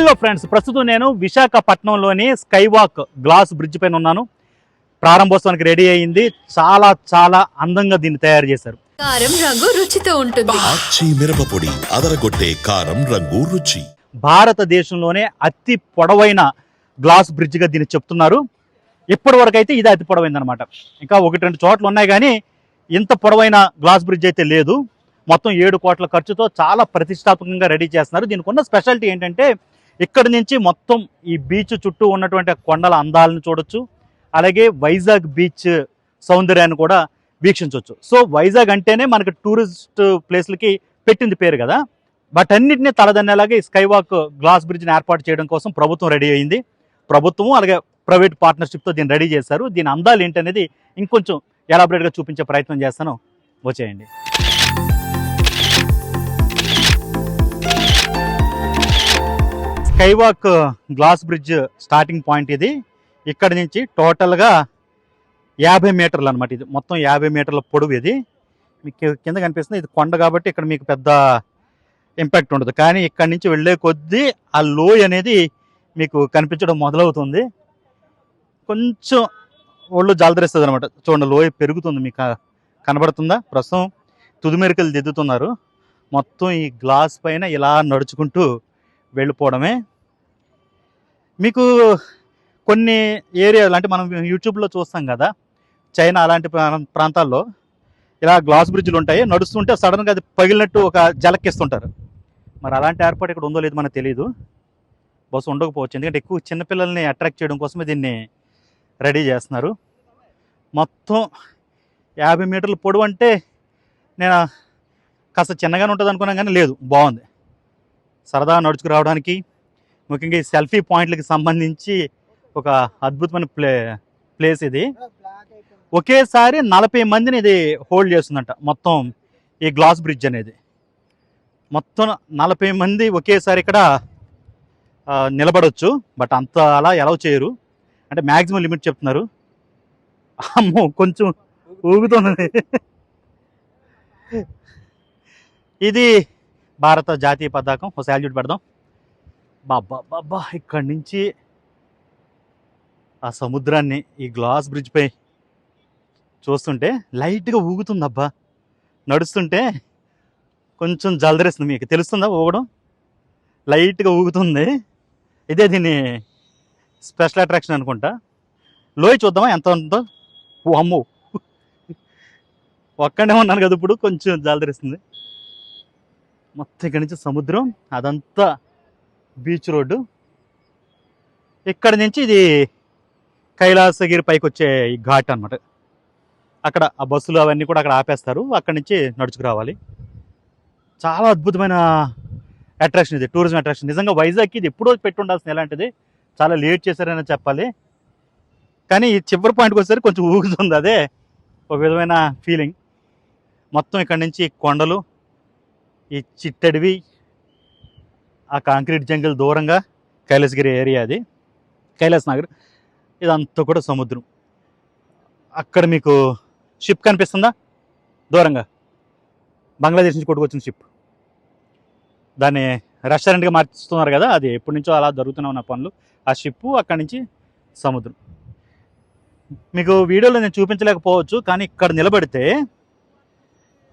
Hello friends ప్రస్తుతం నేను విశాఖపట్నంలోని స్కై వాక్ గ్లాస్ బ్రిడ్జ్ పైన ఉన్నాను. ప్రారంభోత్సవానికి రెడీ అయ్యింది చాలా చాలా అందంగా దీన్ని తయారు చేశారు. కారం రంగు రుచితో ఉంటుంది. ఆచి మిరపపొడి అదరగొట్టే కారం రంగు రుచి. భారతదేశంలోనే అతి పొడవైన గ్లాస్ బ్రిడ్జ్గా దీన్ని చెప్తున్నారు. ఇప్పటి వరకు అయితే ఇది అతి పొడవైంది అనమాట ఇంకా ఒకటి రెండు చోట్ల ఉన్నాయి కానీ ఇంత పొడవైన గ్లాస్ బ్రిడ్జ్ అయితే లేదు. మొత్తం ఏడు కోట్ల ఖర్చుతో చాలా ప్రతిష్టాత్మకంగా రెడీ చేస్తున్నారు. దీనికి ఉన్న స్పెషాలిటీ ఏంటంటే ఇక్కడి నుంచి మొత్తం ఈ బీచ్ చుట్టూ ఉన్నటువంటి కొండల అందాలను చూడొచ్చు. అలాగే వైజాగ్ బీచ్ సౌందర్యాన్ని కూడా వీక్షించవచ్చు సో వైజాగ్ అంటేనే మనకి టూరిస్ట్ ప్లేస్లకి పెట్టింది పేరు కదా. బట్ అన్నింటినీ తలదన్నేలాగా స్కై వాక్ గ్లాస్ బ్రిడ్జ్ని ఏర్పాటు చేయడం కోసం ప్రభుత్వం రెడీ అయింది. ప్రభుత్వం అలాగే ప్రైవేట్ పార్ట్నర్షిప్తో దీన్ని రెడీ చేశారు. దీని అందాలు ఏంటనేది ఇంకొంచెం ఎలాబరేట్గా చూపించే ప్రయత్నం చేస్తాను. వచ్చేయండి. Skywalk glass bridge starting point ఇది. ఇక్కడ నుంచి టోటల్గా యాభై మీటర్లు అనమాట ఇది. మొత్తం యాభై మీటర్ల పొడవు ఇది. మీకు కింద కనిపిస్తుంది. ఇది కొండ కాబట్టి ఇక్కడ మీకు పెద్ద ఇంపాక్ట్ ఉండదు. కానీ ఇక్కడ నుంచి వెళ్ళే కొద్దీ ఆ లోయ అనేది మీకు కనిపించడం మొదలవుతుంది. కొంచెం ఒళ్ళు జాలదరిస్తుంది అనమాట చూడండి లోయ పెరుగుతుంది. మీకు కనబడుతుందా? ప్రస్తుతం తుదిమెరుకలు దిద్దుతున్నారు. మొత్తం ఈ గ్లాస్ పైన ఇలా నడుచుకుంటూ వెళ్ళిపోవడమే మీకు కొన్ని ఏరియాలు అంటే మనం యూట్యూబ్లో చూస్తాం కదా చైనా అలాంటి ప్రా- ప్రాంతాల్లో ఇలా గ్లాస్ బ్రిడ్జ్లు ఉంటాయి నడుస్తుంటే సడన్గా అది పగిలినట్టు ఒక జలక్కిస్తుంటారు. మరి అలాంటి ఏర్పాటు ఇక్కడ ఉందో లేదో మనకు తెలియదు బస్సు ఉండకపోవచ్చు ఎందుకంటే ఎక్కువ చిన్నపిల్లల్ని అట్రాక్ట్ చేయడం కోసమే దీన్ని రెడీ చేస్తున్నారు. మొత్తం యాభై మీటర్ల పొడవు అంటే నేను కాస్త చిన్నగానే ఉంటుంది అనుకున్నాను కానీ లేదు బాగుంది. సరదా నడుచుకు రావడానికి ముఖ్యంగా ఈ సెల్ఫీ పాయింట్లకి సంబంధించి ఒక అద్భుతమైన ప్లే ప్లేస్ ఇది. ఒకేసారి నలభై మందిని ఇది హోల్డ్ చేస్తుందంట. మొత్తం ఈ గ్లాస్ బ్రిడ్జ్ అనేది. మొత్తం నలభై మంది ఒకేసారి ఇక్కడ నిలబడవచ్చు బట్ అంత అలా ఎలా చేయరు. అంటే మ్యాక్సిమం లిమిట్ చెప్తున్నారు. అమ్మో కొంచెం ఊగుతున్నది. ఇది భారత జాతీయ పతాకం. ఒక శాల్యూట్ పెడదాం. బాబా బాబా ఇక్కడి నుంచి ఆ సముద్రాన్ని ఈ గ్లాస్ బ్రిడ్జ్పై చూస్తుంటే లైట్గా ఊగుతుంది అబ్బా నడుస్తుంటే కొంచెం జలదరిస్తుంది మీకు. తెలుస్తుందా ఊగడం? లైట్గా ఊగుతుంది. ఇదే దీని స్పెషల్ అట్రాక్షన్ అనుకుంటా. లోయ చూద్దామా? ఎంత ఉందో? ఓ అమ్మో ఒక్కడే ఉన్నాను కదా ఇప్పుడు. కొంచెం జలదరిస్తుంది. మొత్తం ఇక్కడి నుంచి సముద్రం అదంతా బీచ్ రోడ్డు. ఇక్కడ నుంచి ఇది కైలాసగిరి పైకి వచ్చే ఈ ఘాట్ అన్నమాట. అక్కడ ఆ బస్సులు అవన్నీ కూడా అక్కడ ఆపేస్తారు. అక్కడి నుంచి నడుచుకు రావాలి. చాలా అద్భుతమైన అట్రాక్షన్ ఇది టూరిజం అట్రాక్షన్. నిజంగా వైజాగ్కి ఇది ఎప్పుడో పెట్టి ఉండాల్సిన ఎలాంటిది చాలా లేట్ చేశారని చెప్పాలి. కానీ ఈ చివరి పాయింట్కి వచ్చేసరికి కొంచెం ఊగుతుంది అదే ఒక విధమైన ఫీలింగ్ మొత్తం ఇక్కడ నుంచి కొండలు ఈ చిట్టడివి ఆ కాంక్రీట్ జంగిల్ దూరంగా కైలాసగిరి ఏరియా అది. కైలాస్ నగర్. ఇదంతా కూడా సముద్రం. అక్కడ మీకు షిప్ కనిపిస్తుందా? దూరంగా. బంగ్లాదేశ్ నుంచి కొట్టుకొచ్చిన షిప్. దాన్ని రెస్టారెంట్గా మార్చుతున్నారు కదా అది ఎప్పటి నుంచో అలా జరుగుతూనే ఉన్న పనులు. ఆ షిప్పు అక్కడి నుంచి సముద్రం. మీకు వీడియోలో నేను చూపించలేకపోవచ్చు కానీ ఇక్కడ నిలబడితే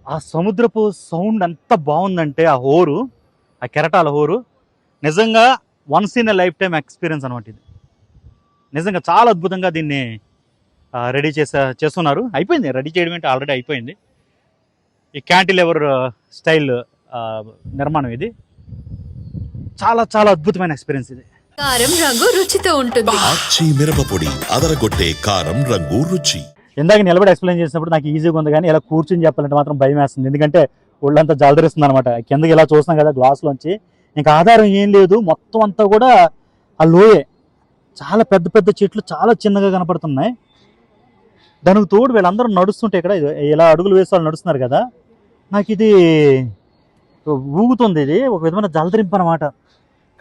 ఆ సముద్రపు సౌండ్ ఎంత బాగుందంటే ఆ హోరు. ఆ కెరటాల హోరు. నిజంగా once in a lifetime experience అనమాట ఇది. నిజంగా చాలా అద్భుతంగా దీన్ని రెడీ చేసా చేస్తున్నారు. అయిపోయింది. రెడీ చేయడం అంటే ఆల్రెడీ అయిపోయింది. ఈ క్యాంటిలెవర్ స్టైల్ నిర్మాణం ఇది. చాలా చాలా అద్భుతమైన ఎక్స్పీరియన్స్ ఇది. కారం రంగు రుచితో ఉంటుంది. ఆచి మిరపపొడి అదరగొట్టే కారం రంగు రుచి. ఇందాక నిలబడి ఎక్స్ప్లెయిన్ చేసినప్పుడు నాకు ఈజీగా ఉంది కానీ ఇలా కూర్చుని చెప్పాలంటే మాత్రం భయం వేస్తుంది. ఎందుకంటే ఒళ్ళంతా జలదరిస్తుంది అనమాట కిందకి ఇలా చూస్తున్నాం కదా గ్లాస్లోంచి. ఇంకా ఆధారం ఏం లేదు. మొత్తం అంతా కూడా ఆ లోయే. చాలా పెద్ద పెద్ద చెట్లు చాలా చిన్నగా కనపడుతున్నాయి. దానికి తోడు వీళ్ళందరూ నడుస్తుంటే ఇక్కడ ఇది- ఇలా అడుగులు వేసి వాళ్ళు నడుస్తున్నారు కదా. నాకు ఇది ఊగుతుంది ఇది. ఒక విధమైన జలదరింపు అనమాట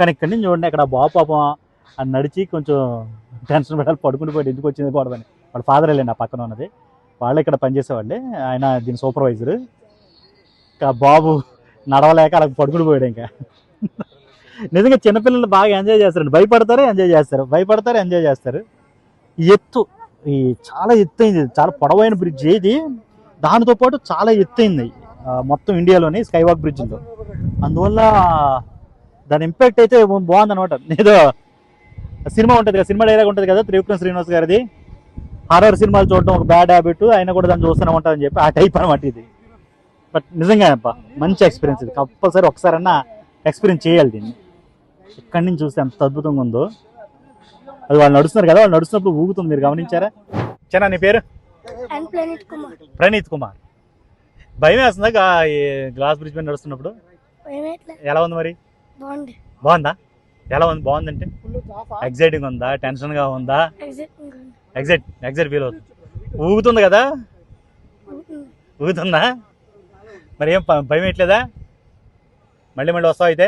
కానీ ఇక్కడి నుంచి చూడండి అక్కడ బాబు పాపం అని నడిచి కొంచెం టెన్షన్ పెట్టాలి పడుకుని పోయి ఎందుకు వచ్చింది అని వాళ్ళ ఫాదర్ వెళ్ళండి ఆ పక్కన ఉన్నది. వాళ్ళు ఇక్కడ పనిచేసేవాళ్ళే. ఆయన దీని సూపర్వైజర్. ఇంకా బాబు నడవలేక అలా పడుకుని పోయాడు ఇంకా. నిజంగా చిన్నపిల్లలు బాగా ఎంజాయ్ చేస్తారు భయపడతారు ఎంజాయ్ చేస్తారు. భయపడతారు ఎంజాయ్ చేస్తారు. ఎత్తు ఈ చాలా ఎత్తైంది అయింది. చాలా పొడవైన బ్రిడ్జ్ ఇది. దానితో పాటు చాలా ఎత్తైంది అయింది. మొత్తం ఇండియాలోని స్కైవాక్ బ్రిడ్జ్లో అందువల్ల దాని ఇంపాక్ట్ అయితే బాగుంది అనమాట ఏదో సినిమా ఉంటుంది కదా సినిమా డైలాగ్ ఉంటుంది కదా త్రివిక్రమ్ శ్రీనివాస్ గారిది. హారర్ సినిమాలు చూడడం ఒక బ్యాడ్ హ్యాబిట్ అయినా కూడా దాన్ని చూస్తూనే ఉంటారని చెప్పి ఆ టైప్ అనమాట ఇది. బట్ నిజంగా అబ్బా మంచి ఎక్స్పీరియన్స్ ఇది. కంపల్సరీ ఒకసారన్నా ఎక్స్పీరియన్స్ చేయాలి దీన్ని. ఇక్కడి నుంచి చూస్తే ఎంత అద్భుతంగా ఉందో. అది వాళ్ళు నడుస్తున్నారు కదా వాళ్ళు నడుస్తున్నప్పుడు ఊగుతుంది. మీరు గమనించారా? చిన్న నీ పేరు? ప్రణీత్ కుమార్. భయం వేస్తుందా? గ్లాస్ బ్రిడ్జ్ మీద నడుస్తున్నప్పుడు? ఎలా ఉంది మరి? బాగుంది. ఎలా ఉంది? బాగుందంటే? ఎగ్జైటింగ్ ఉందా? టెన్షన్గా ఉందా? ఎగ్జైట్ ఎగ్జైట్ ఫీల్ అవుతుంది. ఊగుతుంది కదా? ఊగుతుందా? మరి ఏం భయం ఎట్లేదా మళ్ళీ మళ్ళీ వస్తావు అయితే?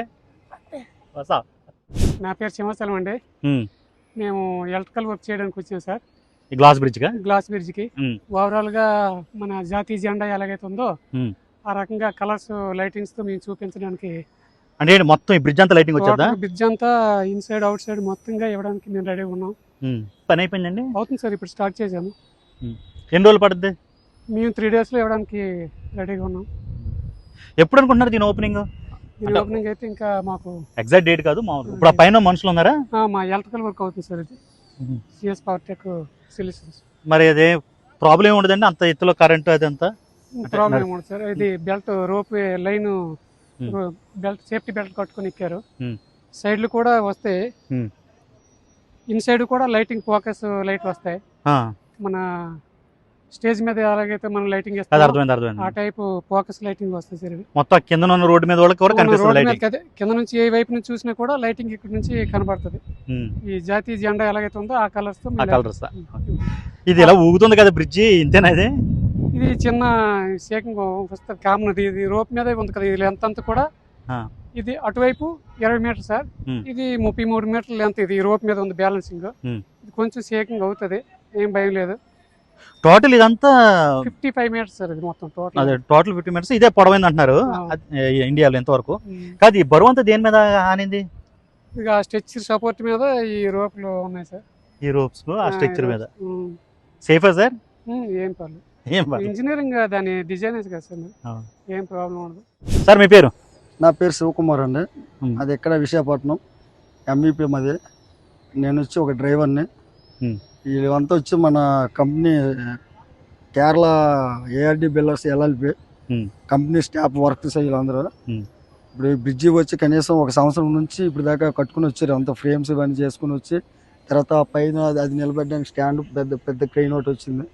వస్తావు నా పేరు సింహాచలం అండి. మేము ఎలక్ట్రికల్ వర్క్ చేయడానికి వచ్చాం సార్. ఈ గ్లాస్ బ్రిడ్జ్గా గ్లాస్ బ్రిడ్జ్కి మ్మ్. ఓవరాల్గా మన జాతీయ జెండా ఎలాగైతే ఉందో. ఆ రకంగా కలర్స్ లైటింగ్స్తో మేము చూపించడానికి అంటే మొత్తం ఈ బ్రిడ్జ్ అంతా లైటింగ్ వచ్చేద్దా? బ్రిడ్జ్ అంతా ఇన్సైడ్ అవుట్ సైడ్ మొత్తంగా ఇవ్వడానికి మేము రెడీ ఉన్నాం. పని అయిపోయిందండి? అవుతుంది సార్ ఇప్పుడు స్టార్ట్ చేసాము ఎన్ని రోజులు పడుద్ది? మేము త్రీ డేస్లో ఇవ్వడానికి రెడీగా ఉన్నాం. ఎప్పుడు అనుకుంటున్నారు దీని ఓపెనింగ్ దీని ఓపెనింగ్ అయితే ఇంకా మాకు ఎగ్జాక్ట్ డేట్ కాదు మామూలు ఇప్పుడు ఆ పైన మనుషులు ఉన్నారా? ఆ, మా ఎలక్ట్రికల్ వర్క్ అవుతుంది సార్ ఇది. CS power tech solutions. మరి అదే ప్రాబ్లం ఉండదండి అంత ఎత్తులో కరెంట్ అది అంతా ప్రాబ్లం ఏమవుతుంది సార్. ఇది belt rope line. Belt safety belt కట్టుకొని ఎక్కారు. సైడ్లు కూడా వస్తాయి Hmm. ఇన్సైడ్ కూడా లైటింగ్ ఫోకస్ లైట్ వస్తాయి. మన స్టేజ్ మీద ఎలాగైతే మనం లైటింగ్ అది అర్థమైంది ఆ టైప్ ఫోకస్ లైటింగ్ వస్తాయి సార్. మొత్తం కింద ఉన్న రోడ్డు మీద కూడా కనిపిస్తుంది అదే కింద నుంచి ఏ వైపు నుంచి చూసినా కూడా లైటింగ్ ఇక్కడ నుంచి కనబడుతుంది. ఈ జాతీయ జెండా ఎలాగైతే ఉందో ఆ కలర్స్తో కలర్స్ ఇది ఇలా ఊగుతుంది కదా బ్రిడ్జి ఇంతేనా ఇది? ఇది చిన్న షేకింగ్ వస్తుంది కామన్ ఇది ఇది రోప్ మీద ఉంది కదా ఇది లెంత్ అంతా కూడా. ఇది అటువైపు ఇరవై మీటర్ సార్. ఇది ముప్పై మూడు మీటర్ల లెంత్ ఇది రోప్ మీద ఉంది బ్యాలెన్సింగ్. ఇది కొంచెం షేకింగ్ అవుతుంది. ఏం భయం లేదు. టోటల్ ఇదంతా ఫిఫ్టీ ఫైవ్ మీటర్స్ సార్ ఇది మొత్తం టోటల్ అదే టోటల్ ఫిఫ్టీ మినిట్స్ ఇదే పొడవైంది అంటున్నారు ఆ. ఇండియాలో ఎంతవరకు కాదు ఈ బరువు అంతా దేని మీద ఆనింది? ఇక స్ట్రెచ్ సపోర్ట్ మీద ఈ రోప్లు ఉన్నాయి సార్. ఈ రోప్స్ ఆ స్ట్రక్చర్ మీద. సేఫా సార్ ఏం పర్లేదు. ఏం. ఇంజనీరింగ్ దాని డిజైన్ కదా సార్. ఆ. ఏం ప్రాబ్లం ఉండదు. సార్ మీ పేరు? నా పేరు శివకుమార్ అండి. అది ఎక్కడ విశాఖపట్నం ఎంఈపీ మాది నేను వచ్చి ఒక డ్రైవర్ని. వీళ్ళంతా వచ్చి మన company Kerala ARD builders LLP. Company staff workers వీళ్ళందరూ. ఇప్పుడు ఈ బ్రిడ్జి వచ్చి కనీసం ఒక సంవత్సరం నుంచి ఇప్పుడు దాకా కట్టుకుని వచ్చారు అంత ఫ్రేమ్స్ ఇవన్నీ చేసుకుని వచ్చి తర్వాత పైన అది- నిలబెట్టడానికి స్టాండ్ పెద్ద పెద్ద క్రెయిన్ ఒకటి వచ్చింది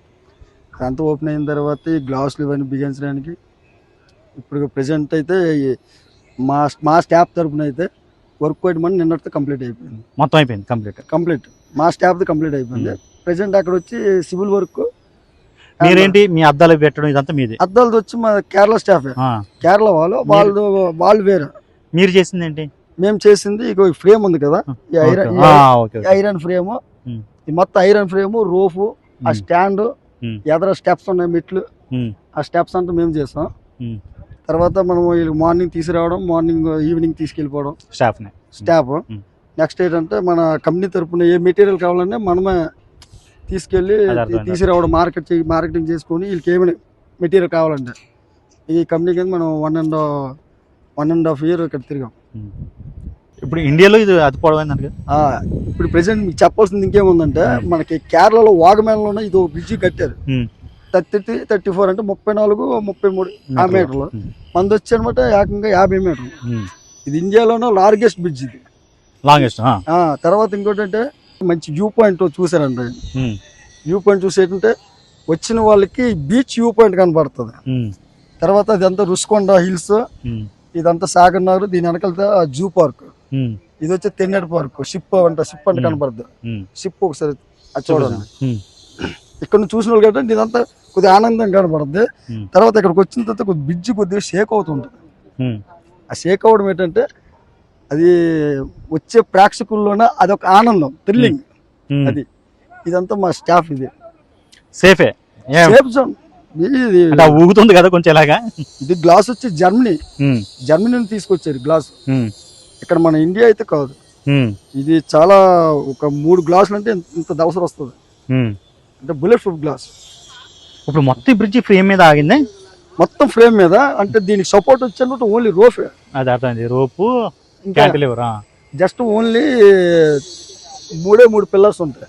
అదంతా ఓపెన్ అయిన తర్వాత ఈ గ్లాసులు ఇవన్నీ బిగించడానికి ఇప్పుడు ప్రజెంట్ అయితే మా మా స్టాఫ్ తరపున అయితే వర్క్ మన నిన్నటితో కంప్లీట్ అయిపోయింది. మొత్తం అయిపోయింది కంప్లీట్. కంప్లీట్. మా స్టాఫ్ కంప్లీట్ అయిపోయింది. ప్రజెంట్ అక్కడ వచ్చి సివిల్ వర్క్. మీరేంటి? మీ అద్దాలు పెట్టడం ఇదంతా మీది. అద్దాలది వచ్చి మా కేరళ స్టాఫ్. కేరళ వాళ్ళు వాళ్ళు వాళ్ళు వేరే. మీరు చేసింది ఏంటి? మేము చేసింది ఇక ఫ్రేమ్ ఉంది కదా ఈ ఐరన్. Iron frame. ఈ మొత్తం ఐరన్ ఫ్రేమ్ రోఫు ఆ. స్టాండ్. ఎదర స్టెప్స్ ఉన్నాయి మెట్లు. ఆ స్టెప్స్ అంతా మేము చేస్తాం మ్. తర్వాత మనం వీళ్ళకి మార్నింగ్ తీసుకురావడం మార్నింగ్ ఈవినింగ్ తీసుకెళ్ళిపోవడం. స్టాఫ్ని స్టాఫ్. నెక్స్ట్ ఏంటంటే మన కంపెనీ తరపున ఏ మెటీరియల్ కావాలన్నా మనమే తీసుకెళ్ళి. తీసుకురావడం మార్కెట్ మార్కెటింగ్ చేసుకొని వీళ్ళకి ఏమైనా మెటీరియల్ కావాలంటే. ఈ కంపెనీ కింద మనం one and one and half year ఇక్కడ తిరిగాం. ఇప్పుడు ఇండియాలో ఇది అది పొడవైంది ఇప్పుడు ప్రెసెంట్ మీకు చెప్పాల్సింది ఇంకేముందంటే మ్. మనకి కేరళలో వాగమేనలోనే ఇది ఒక బ్రిడ్జి కట్టారు థర్టీ థర్టీ ఫోర్ అంటే ముప్పై నాలుగు ముప్పై మూడు ఆ మీటర్లు. మంది వచ్చి అనమాట ఏకంగా యాభై మీటర్లు. ఇది ఇండియాలోనే లార్గెస్ట్ బ్రిడ్జ్ ఇది లాంగెస్ట్ తర్వాత ఇంకోటి అంటే మంచి వ్యూ పాయింట్ చూసారండి మ్. వ్యూ పాయింట్ చూసేటంటే వచ్చిన వాళ్ళకి బీచ్ వ్యూ పాయింట్ కనబడుతుంది. తర్వాత అదంతా రుషికొండ హిల్స్. ఇదంతా సాగర్నారు దీని వెనకాల జూ పార్క్. ఇది వచ్చి తెన్నెడ పార్క్ షిప్ అంట షిప్ అంటే. కనబడుతుంది. షిప్ ఒకసారి చూడండి. ఇక్కడ నుంచి చూసిన వాళ్ళు కంటే ఇదంతా కొద్దిగా ఆనందం కనబడుతుంది మ్. తర్వాత ఇక్కడికి వచ్చిన తర్వాత కొద్ది బ్రిడ్జ్ కొద్దిగా షేక్ అవుతుంటుంది. ఆ షేక్ అవ్వడం ఏంటంటే అది వచ్చే ప్రేక్షకుల్లోనే అదొక ఆనందం థ్రిల్లింగ్. అది. ఇదంతా మా స్టాఫ్ ఇది సేఫే? సేఫ్ జోన్ ఊగుతుంది కదా కొంచెం ఇలాగా ఇది గ్లాస్ వచ్చి జర్మనీ. జర్మనీ నుంచి తీసుకొచ్చారు గ్లాస్. ఇక్కడ మన ఇండియా అయితే కాదు ఇది చాలా ఒక మూడు గ్లాసులు అంటే ఇంత- దవసర వస్తుంది. అంటే బుల్లెట్ ప్రూఫ్ గ్లాస్ ఇప్పుడు మొత్తం ఈ బ్రిడ్జి ఫ్రేమ్ మీద ఆగింది? మొత్తం ఫ్రేమ్ మీద అంటే దీనికి సపోర్ట్ వచ్చేటట్టు ఓన్లీ రోఫే అది అర్థమైంది. రోపు క్యాంటిలివర్ జస్ట్ ఓన్లీ మూడే మూడు పిల్లర్స్ ఉంటాయి.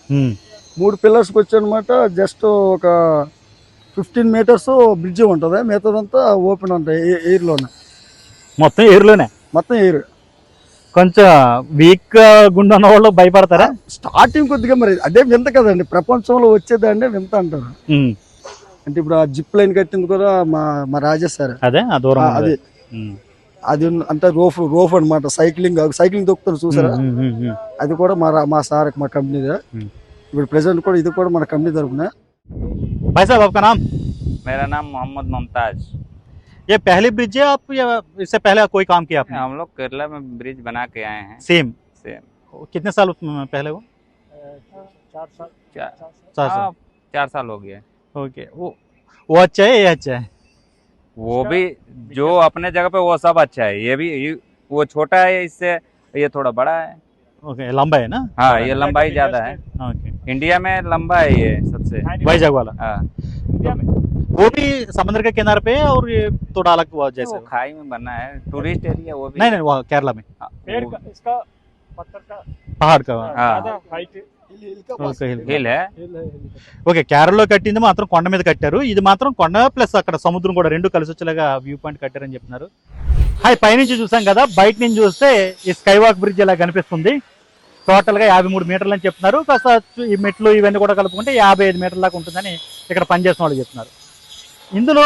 మూడు పిల్లర్స్కి వచ్చనమాట జస్ట్ ఒక ఫిఫ్టీన్ మీటర్స్ బ్రిడ్జ్ ఉంటుంది. మిగతాదంతా ఓపెన్ ఉంటాయి ఎయిర్లోనే మొత్తం ఎయిర్లోనే మొత్తం ఎయిర్ కొంచెం వీక్ గుండె ఉన్న వాళ్ళు భయపడతారా స్టార్టింగ్ కొద్దిగా మరి అదే వింత కదండి ప్రపంచంలో వచ్చేదంటే వింత అంటారు ఉమ్, అంటే ఇప్పుడు ఆ జిప్ లైన్ కట్టింది కూడా మా మా రాజేష్ సార్ అదే ఆ దూరం ఆ, అది ఉన్నది. ఉమ్, అది ఉన్న- అంటే రోఫ్ రోఫ్ అనమాట సైక్లింగ్ సైక్లింగ్ దొక్కుతారు చూసారా ఉమ్, ఉమ్, ఉమ్. అది కూడా మా రా- మా సార్ మా కంపెనీదే Hmm. ఇప్పుడు ప్రెసెంట్ కూడా ఇది కూడా మన కంపెనీ తరపున भाई साहब आपका नाम मेरा नाम मोहम्मद मुमताज ये पहली ब्रिज है आप या इससे पहले कोई काम किया आपने? हम लोग केरला में ब्रिज बना के आए हैं। सेम सेम कितने साल पहले वो चार चार हाँ, साल। चार साल। हो गए ओके वो वो अच्छा है ये अच्छा है? वो भी जो अपने जगह पे वो सब अच्छा है। ये भी ये- वो छोटा है इससे ये थोड़ा बड़ा है। ओके लंबा है ना? हाँ ये लंबाई ज़्यादा है। ओके। इंडिया में लंबा है ये सबसे। वाइजैग वाला हाँ। वो भी समुद्र के किनारे पे है और ये थोड़ा अलग हुआ जैसे वो खाई में बना है टूरिस्ट एरिया वो भी नहीं नहीं वो केरला में हाँ, पेड़ वो- का इसका पत्थर का పహాడ్ కా हाँ हाइट ఓకే हिल है ఓకే కేరళలో కట్టింది మాత్రం కొండ మీద కట్టారు ఇది మాత్రం కొండ ప్లస్ అక్కడ సముద్రం కూడా రెండు కలిసి వచ్చేలాగా వ్యూ పాయింట్ కట్టారని చెప్తున్నారు హాయ్ పైనుంచి చూసాం కదా బయట నుంచి చూస్తే ఈ స్కై వాక్ బ్రిడ్జ్ ఇలా కనిపిస్తుంది టోటల్ గా యాభై మూడు మీటర్లు అని చెప్తున్నారు కాస్త చు- ఈ మెట్లు ఇవన్నీ కూడా కలుపుకుంటే యాభై ఐదు మీటర్ల దాకా ఉంటుందని ఇక్కడ పనిచేసిన వాళ్ళు చెప్తున్నారు ఇందులో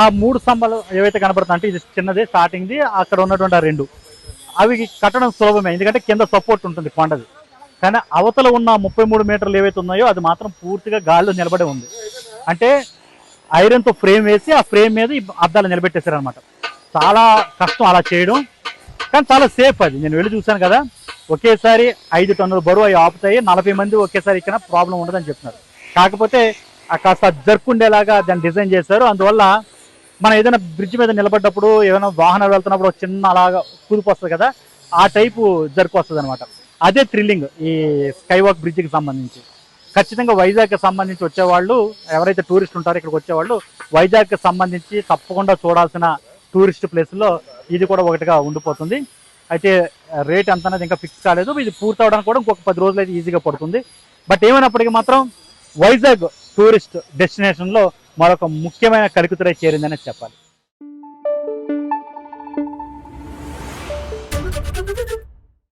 ఆ మూడు స్తంభాలు ఏవైతే కనబడుతుంది అంటే ఇది చిన్నది స్టార్టింగ్ది అక్కడ ఉన్నటువంటి ఆ రెండు. అవి కట్టడం సులభమే ఎందుకంటే కింద సపోర్ట్ ఉంటుంది కొండది. కానీ అవతల ఉన్న ముప్పై మూడు మీటర్లు ఏవైతే ఉన్నాయో అది మాత్రం పూర్తిగా గాల్లో నిలబడి ఉంది. అంటే ఐరన్తో ఫ్రేమ్ వేసి ఆ ఫ్రేమ్ మీద అద్దాలు నిలబెట్టేశారు అనమాట చాలా కష్టం అలా చేయడం. కానీ చాలా సేఫ్ అది. నేను వెళ్ళి చూశాను కదా ఒకేసారి ఐదు టన్నుల బరువు అవి ఆపుతాయి. నలభై మంది ఒకేసారి ఇక్కడ ప్రాబ్లం ఉండదని చెప్తున్నారు కాకపోతే కాస్త జర్క్ ఉండేలాగా దాన్ని డిజైన్ చేశారు. అందువల్ల మనం ఏదైనా బ్రిడ్జ్ మీద నిలబడ్డప్పుడు ఏదైనా వాహనాలు వెళ్తున్నప్పుడు చిన్న అలాగా కుదుపు వస్తుంది కదా ఆ టైపు జర్క్ వస్తుంది అనమాట అదే థ్రిల్లింగ్ ఈ స్కై వాక్ బ్రిడ్జ్కి సంబంధించి. ఖచ్చితంగా వైజాగ్కి సంబంధించి వచ్చేవాళ్ళు ఎవరైతే టూరిస్ట్ ఉంటారో ఇక్కడికి వచ్చేవాళ్ళు వైజాగ్కి సంబంధించి తప్పకుండా చూడాల్సిన టూరిస్ట్ ప్లేస్లో ఇది కూడా ఒకటిగా ఉండిపోతుంది. అయితే రేట్ ఎంత అనేది ఇంకా ఫిక్స్ కాలేదు. ఇది పూర్తవడానికి కూడా ఇంకొక పది రోజులు అయితే ఈజీగా పడుతుంది. బట్ ఏమైనప్పటికీ మాత్రం వైజాగ్ టూరిస్ట్ డెస్టినేషన్లో మరొక ముఖ్యమైన కలికితురై చేరిందనే చెప్పాలి.